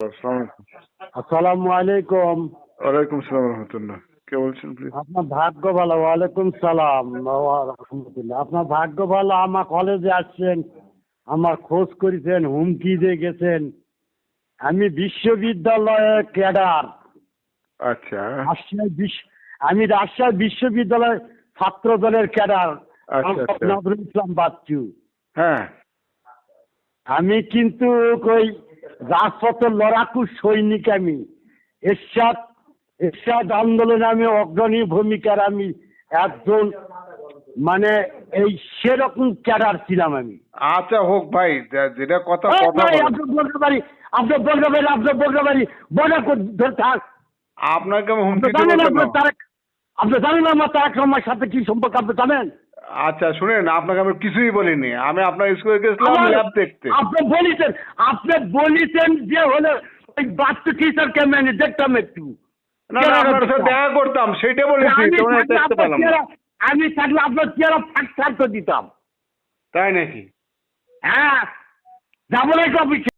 আসসালামু আলাইকুম। ওয়ালাইকুম সালাম রহমতুল্লাহ। কে বলছেন প্লিজ আপনার ভাগ্য ভালো ওয়ালাইকুম সালাম। রাহমাতুল্লাহ আপনার ভাগ্য ভালো আমার কলেজে আসছেন আমার খোঁজ করেছেন হুমকি দিয়ে গেছেন। আমি বিশ্ববিদ্যালয়ের ক্যাডার। আচ্ছা। রাজশাহী বিশ্ব আমি রাজশাহী বিশ্ববিদ্যালয়ের ছাত্র দলের ক্যাডার। আচ্ছা, আচ্ছা। নজরুল ইসলাম বাচ্চু। হ্যাঁ। আমি কিন্তু ওই রাজপথের লড়াকু সৈনিক আমি। এরশাদ এরশাদ আন্দোলনে আমি অগ্রণী ভূমিকার আমি একজন মানে এই সেরকম ক্যাডার ছিলাম আমি। আচ্ছা হোক ভাই যেটা কথা কথা। আপনার বলতে পারি আপনার বলতে পারি আপনার বলতে পারি বলে থাক। আপনাকে আমি আপনি হুমকি আপনি জানেন আমার তারেক রহমানের সাথে কি সম্পর্ক? আপনি জানেন? আচ্ছা শুনেন আপনাকে আমি কিছুই বলিনি। আমি আপনার স্কুলে গেছিলাম ল্যাব দেখতে। আপনি বলেছেন আপনি বলেছেন যে হলো ওই বাচ্চা টিচারকে আমি দেখতাম একটু। না না আপনার সাথে দেখা করতাম সেটা বলেছি আমি তোমার থাকলে দেখতে আপনার পেলাম আমি থাকলে আপনার চেহারা ফাঁক থাকতে দিতাম। তাই নাকি? হ্যাঁ যাব না অফিসে